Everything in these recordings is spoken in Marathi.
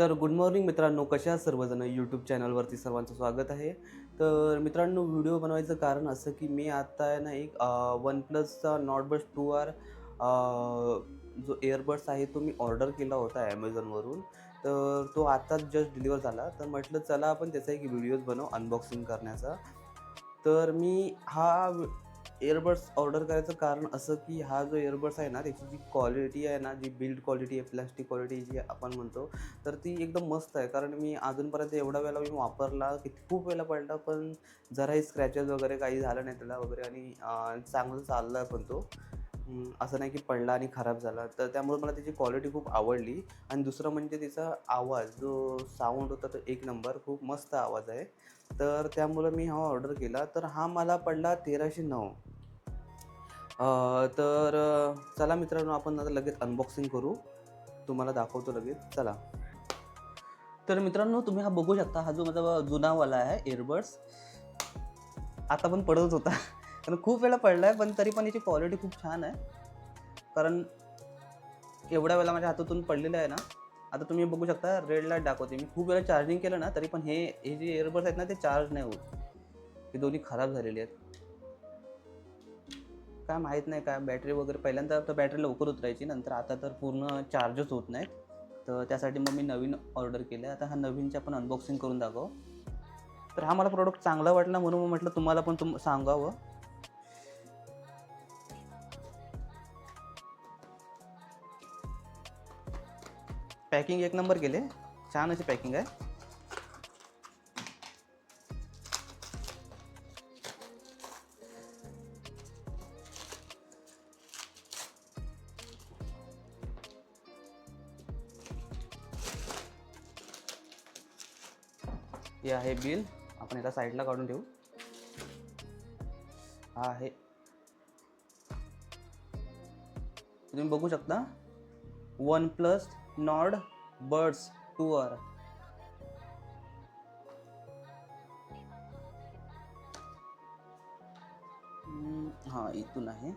तर गुड मॉर्निंग मित्रांनो कशा सर्वजण? यूट्यूब चॅनलवरती सर्वांचं स्वागत आहे. तर मित्रांनो व्हिडिओ बनवायचं कारण असं की मी आता आहे ना एक वन प्लसचा नॉटबस टू आर जो एअरबड्स आहे तो मी ऑर्डर केला होता ॲमेझॉनवरून तर तो आत्ताच जस्ट डिलिव्हर झाला. तर म्हटलं चला आपण त्याचा एक व्हिडिओज बनवू अनबॉक्सिंग करण्याचा. तर मी हा इयरबड्स ऑर्डर करायचं कारण असं की हा जो एअरबड्स आहे ना त्याची जी क्वालिटी आहे ना जी बिल्ड क्वालिटी आहे प्लॅस्टिक क्वालिटी जी आपण म्हणतो तर ती एकदम मस्त आहे. कारण मी अजूनपर्यंत एवढा वेळा मी वापरला की खूप वेळा पडला पण जराही स्क्रॅचेस वगैरे काही झालं नाही त्याला वगैरे आणि चांगलं चालला आहे पण तो. असं नाही की पडला आणि खराब झाला. तर त्यामुळे मला त्याची क्वालिटी खूप आवडली. आणि दुसरं म्हणजे तिचा आवाज जो साऊंड होता तो एक नंबर खूप मस्त आवाज आहे. तर त्यामुळं मी हा ऑर्डर केला. तर हा मला पडला तेराशे नऊ. तर चला मित्रांनो आपण आता लगेच अनबॉक्सिंग करू. तुम्हाला दाखवतो लगेच. चला. तर मित्रांनो तुम्ही हा बघू शकता हा जो माझा जुनावाला आहे एअरबड्स आता पण पडत होता. कारण खूप वेळा पडला आहे पण तरी पण याची क्वालिटी खूप छान आहे. कारण एवढ्या वेळा माझ्या हातातून पडलेलं आहे ना. आता तुम्ही बघू शकता रेड लाइट दाखवते. मी खूप वेळा चार्जिंग केलं ना तरी पण हे हे जे एअरबड्स आहेत ना ते चार्ज नाही होत. हे दोन्ही खराब झालेले आहेत. काय माहीत नाही काय बॅटरी वगैरे पहिल्यांदा तर बॅटरी लवकर उतरायची नंतर आता तर पूर्ण चार्जच होत नाहीत. तर त्यासाठी मग मी नवीन ऑर्डर केलं आहे आता हा नवीनचे आपण अनबॉक्सिंग करून दाखव. तर हा मला प्रोडक्ट चांगला वाटला म्हणून मग म्हटलं तुम्हाला पण तुम सांगावं. पॅकिंग एक नंबर केले. छान अशी पॅकिंग आहे. हे आहे बिल. आपण याला साईडला काढून ठेवू हा आहे. तुम्ही बघू शकता. OnePlus Nord buds two R हा इथून आहे.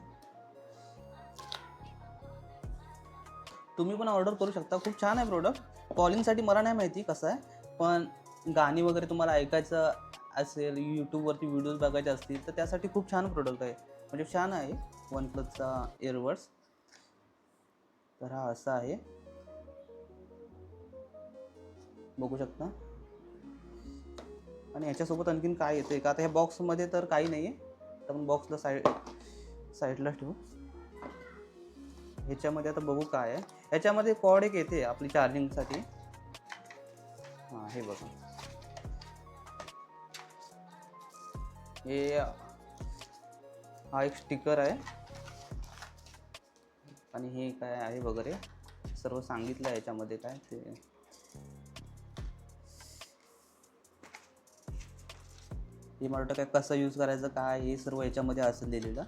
तुम्ही पण ऑर्डर करू शकता. खूप छान आहे प्रोडक्ट कॉलिंगसाठी मला नाही माहिती कसं आहे पण गाणी वगैरे तुम्हाला ऐकायचं असेल यूट्यूबवरती व्हिडिओज बघायचे असतील तर त्यासाठी खूप छान प्रोडक्ट आहे. म्हणजे छान आहे. वन प्लसचा इयरबड्स तर हा असा आहे. बघू शकता. आणि याच्यासोबत आणखीन काय येते का? आता ह्या बॉक्समध्ये तर काही नाही आहे तर आपण बॉक्सला साईड साईडला ठेवू. ह्याच्यामध्ये आता बघू काय आहे. ह्याच्यामध्ये कॉड एक येते आपली चार्जिंगसाठी हां हे बघा. हे हा एक स्टिकर आहे. आणि हे काय आहे वगैरे? सर्व सांगितलं आहे याच्यामध्ये काय ते. हे मला वाटतं काय कसं यूज करायचं काय हे सर्व याच्यामध्ये असेल दिलेलं.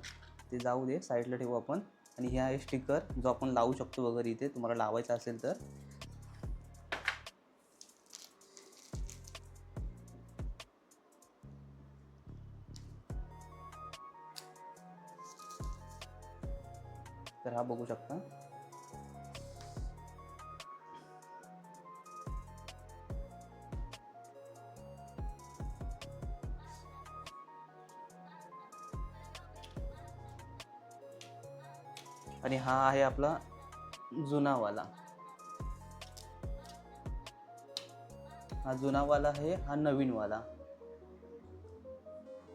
ते जाऊ दे साईडला ठेवू आपण. आणि हे आहे स्टिकर जो आपण लावू शकतो वगैरे इथे. तुम्हाला लावायचा असेल तर. तर हा बघू शकता. आणि हा आहे आपला जुनावाला. हा जुनावाला आहे हा नवीनवाला.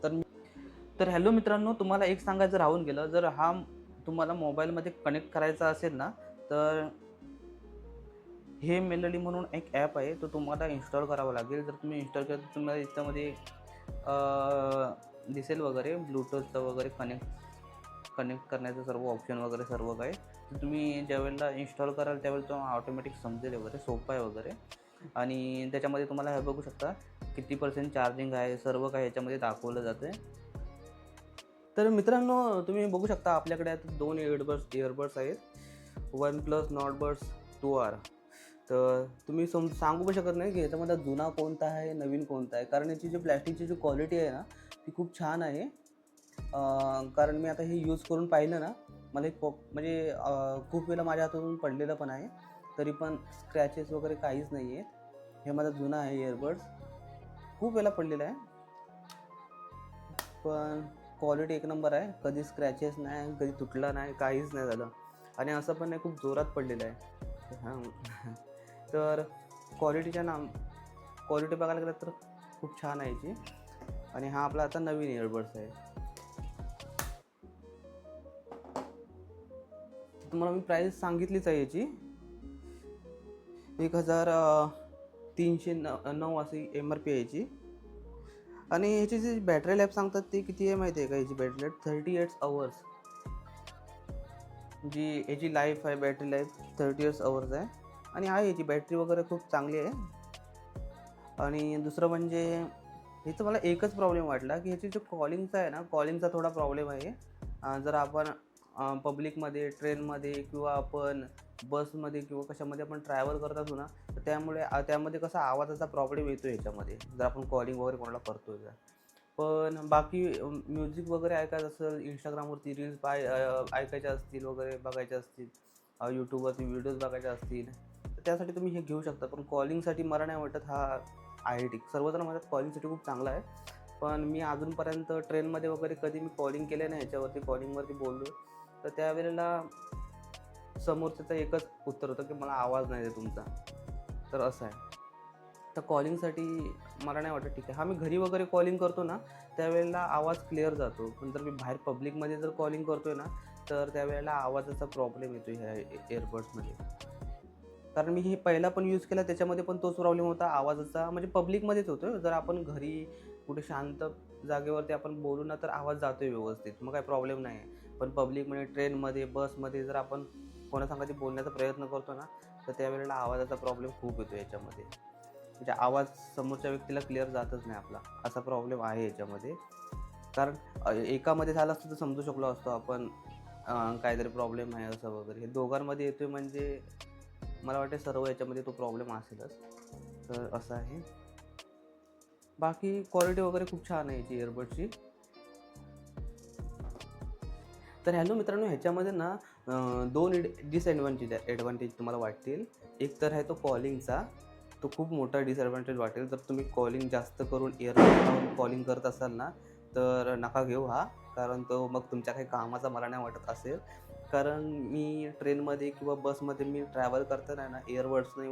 तर तर हॅलो मित्रांनो तुम्हाला एक सांगायचं राहून गेलं. जर हा तुम्हाला मोबाईलमध्ये कनेक्ट करायचा असेल ना तर हे मेलडी म्हणून एक ॲप आहे तो तुम्हाला इन्स्टॉल करावा लागेल. जर तुम्ही इन्स्टॉल केलं तर तुम्हाला याच्यामध्ये दिसेल वगैरे ब्लूटूथचं वगैरे कनेक्ट कनेक्ट करण्याचं सर्व ऑप्शन वगैरे सर्व काही. तर तुम्ही ज्यावेळेला इन्स्टॉल कराल त्यावेळेला तो ऑटोमॅटिक समजेल वगैरे सोपं आहे वगैरे. आणि त्याच्यामध्ये तुम्हाला हे बघू शकता किती पर्सेंट चार्जिंग आहे सर्व काही याच्यामध्ये दाखवलं जातं आहे तर मित्रांनो तुम्ही बघू शकता आपल्याकडे आता दोन इयरबड्स इयरबड्स आहेत. OnePlus Nord Buds two R तर तुम्ही सम सांगू पण शकत नाही की याच्यामध्ये जुना कोणता आहे नवीन कोणता आहे. कारण याची जी प्लॅस्टिकची जी क्वालिटी आहे ना ती खूप छान आहे. कारण मी आता हे यूज करून पाहिलं ना मला एक पॉप म्हणजे खूप वेळा माझ्या हातातून पडलेलं पण आहे. तरी पण स्क्रॅचेस वगैरे काहीच नाही आहेत हे माझा जुना आहे इयरबड्स खूप वेळा पडलेला आहे. पण क्वालिटी एक नंबर आहे. कधी स्क्रॅचेस नाही कधी तुटला नाही काहीच नाही झालं. आणि असं पण नाही खूप जोरात पडलेलं आहे. हां. तर क्वालिटीच्या नाम क्वालिटी बघायला गेलं तर खूप छान आहे याची. आणि हा आपला आता नवीन इयरबड्स आहे. तुम्हाला मी प्राईस सांगितलीच आहे याची. एक हजार तीनशे न नऊ अशी एम आर पी आहे याची. आणि ह्याची जी बॅटरी लाईफ सांगतात ती किती आहे माहिती आहे का? ह्याची battery life thirty eights hours जी याची लाईफ आहे battery life thirty eights hours आहे. आणि आहे याची बॅटरी वगैरे खूप चांगली आहे. आणि दुसरं म्हणजे इथं मला एकच प्रॉब्लेम वाटला की ह्याची जो कॉलिंगचा आहे ना कॉलिंगचा थोडा प्रॉब्लेम आहे. जर आपण पब्लिकमध्ये ट्रेनमध्ये किंवा आपण बसमध्ये किंवा कशामध्ये आपण ट्रॅव्हल करत असू ना तर त्यामुळे त्यामध्ये कसा आवाजाचा प्रॉब्लेम येतो याच्यामध्ये जर आपण कॉलिंग वगैरे कोणाला करतो तर. पण बाकी म्युझिक वगैरे ऐकायचं असेल इंस्टाग्रामवरती रील्स पाय ऐकायचे ऐकायच्या असतील वगैरे बघायच्या असतील यूट्यूबवरती व्हिडिओज बघायच्या असतील तर त्यासाठी तुम्ही हे घेऊ शकता. पण कॉलिंगसाठी मला नाही वाटत हा आहे ठीक. सर्वजण म्हणतात कॉलिंगसाठी खूप चांगला आहे. पण मी अजूनपर्यंत ट्रेनमध्ये वगैरे कधी मी कॉलिंग केलं नाही याच्यावरती कॉलिंगवरती बोललो. तर त्यावेळेला समोरच्याचं एकच उत्तर होतं की मला आवाज नाही आहे तुमचा. तर असं आहे. तर कॉलिंगसाठी मला नाही वाटत ठीक आहे. हा मी घरी वगैरे कॉलिंग करतो ना त्यावेळेला आवाज क्लिअर जातो. पण जर मी बाहेर पब्लिकमध्ये जर कॉलिंग करतोय ना तर त्यावेळेला आवाजाचा प्रॉब्लेम येतो ह्या एअरबड्समध्ये कारण मी हे पहिला पण यूज केला त्याच्यामध्ये पण तोच प्रॉब्लेम होता. आवाजाचा म्हणजे पब्लिकमध्येच होतो जर आपण घरी कुठे शांत जागेवरती आपण बोलू ना तर आवाज जातोय व्यवस्थित. मग काही प्रॉब्लेम नाही आहे पण पब्लिकमध्ये ट्रेनमध्ये बसमध्ये जर आपण कोणासंगाची बोलण्याचा प्रयत्न करतो ना तर त्यावेळेला आवाजाचा प्रॉब्लेम खूप येतो याच्यामध्ये. म्हणजे आवाज समोरच्या व्यक्तीला क्लिअर जातच नाही आपला. असा प्रॉब्लेम आहे याच्यामध्ये. कारण एकामध्ये झालं असतं तर समजू शकलो असतो आपण काहीतरी प्रॉब्लेम आहे असं वगैरे. हे दोघांमध्ये येतोय म्हणजे मला वाटते सर्व याच्यामध्ये तो प्रॉब्लेम असेलच. तर असं आहे. बाकी क्वालिटी वगैरे खूप छान आहे याची इयरबडची तर हॅलो मित्रांनो ह्याच्यामध्ये ना दोन डिसएडव्हान्टेज ॲडव्हान्टेज तुम्हाला वाटतील. एक तर आहे तो कॉलिंगचा तो खूप मोठा डिसएडव्हान्टेज वाटेल. जर तुम्ही कॉलिंग जास्त करून इयरबड लावून कॉलिंग करत असाल ना तर नका घेऊ हा. कारण तो मग तुमच्या काही कामाचा मला नाही वाटत असेल. कारण मी ट्रेनमध्ये किंवा बसमध्ये मी ट्रॅव्हल करताना ना इयरबड्सने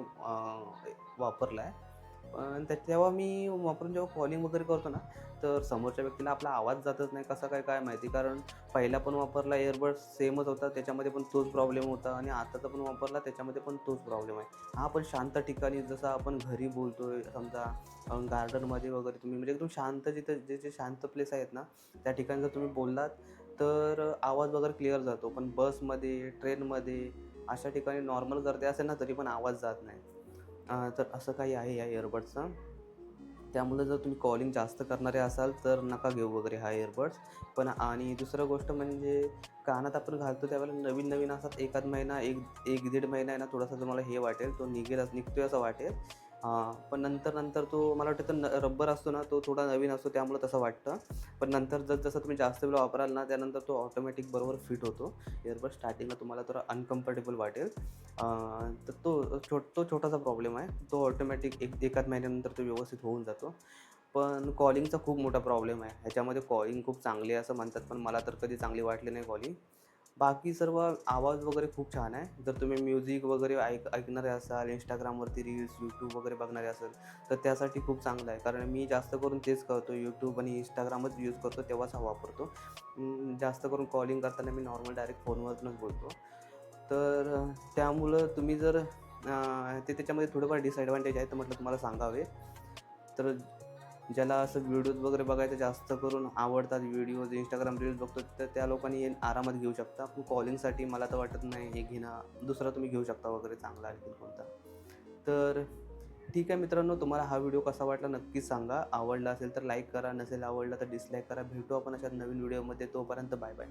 वापरला आहे पण त्या तेव्हा मी वापरून जेव्हा कॉलिंग वगैरे करतो ना तर समोरच्या व्यक्तीला आपला आवाज जातच नाही कसा काय काय माहिती. कारण पहिला पण वापरला इयरबड्स सेमच होता त्याच्यामध्ये पण तोच प्रॉब्लेम होता आणि आताचा पण वापरला त्याच्यामध्ये पण तोच प्रॉब्लेम आहे. हा पण शांत ठिकाणी जसं आपण घरी बोलतो आहे समजा गार्डनमध्ये वगैरे तुम्ही म्हणजे एकदम शांत जिथं जे जे शांत प्लेस आहेत ना त्या ठिकाणी जर तुम्ही बोललात तर आवाज वगैरे क्लिअर जातो. पण बसमध्ये ट्रेनमध्ये अशा ठिकाणी नॉर्मल गर्दी असेल ना तरी पण आवाज जात नाही. तर असं काही आहे या इयरबड्सचं त्यामुळे जर तुम्ही कॉलिंग जास्त करणारे असाल तर नका घेऊ वगैरे हा इयरबड्स पण आणि दुसरं गोष्ट म्हणजे कानात आपण घालतो त्यावेळेला नवीन नवीन असतात. एखाद महिना एक एक दीड महिना आहे ना थोडासा तुम्हाला हे वाटेल. तो निघेल निघतोय असं वाटेल. हां पण नंतर नंतर तो मला वाटतं न रब्बर असतो ना तो थोडा नवीन असतो त्यामुळे तसं वाटतं. पण नंतर जर जसं तुम्ही जास्त वेळ वापराल ना त्यानंतर तो ऑटोमॅटिक बरोबर फिट होतो. इयरबड स्टार्टिंगला तुम्हाला थोडा अनकम्फर्टेबल वाटेल. तर तो छो तो छोटासा प्रॉब्लेम आहे. तो ऑटोमॅटिक एक एकाच महिन्यानंतर तो व्यवस्थित होऊन जातो. पण कॉलिंगचा खूप मोठा प्रॉब्लेम आहे. ह्याच्यामध्ये कॉलिंग खूप चांगली आहे असं म्हणतात पण मला तर कधी चांगली वाटली नाही कॉलिंग बाकी सर्व आवाज वगैरे खूप छान आहे. जर तुम्ही म्युझिक वगैरे ऐक ऐकणारे असाल इंस्टाग्रामवरती रील्स यूट्यूब वगैरे बघणारे असाल तर त्यासाठी खूप चांगलं आहे. कारण मी जास्त करून तेच करतो यूट्यूब आणि इंस्टाग्रामच यूज करतो तेव्हाच हा वापरतो. जास्त करून कॉलिंग करताना मी नॉर्मल डायरेक्ट फोनवरूनच बोलतो. तर त्यामुळं तुम्ही जर ते त्याच्यामध्ये थोडंफार डिसएडव्हान्टेज आहे तर म्हटलं तुम्हाला सांगावे. तर ज्याला असं व्हिडिओज वगैरे बघायचं जास्त करून आवडतात व्हिडिओज इंस्टाग्राम रील्स बघतो तर त्या लोकांनी हे आरामात घेऊ शकता. पण कॉलिंगसाठी मला तर वाटत नाही हे घेणं दुसरा तुम्ही घेऊ शकता वगैरे चांगला आणखी कोणता. तर ठीक आहे मित्रांनो तुम्हाला हा व्हिडिओ कसा वाटला नक्कीच सांगा. आवडला असेल तर लाईक करा नसेल आवडला तर डिसलाईक करा. भेटू आपण अशा नवीन व्हिडिओमध्ये तोपर्यंत बाय बाय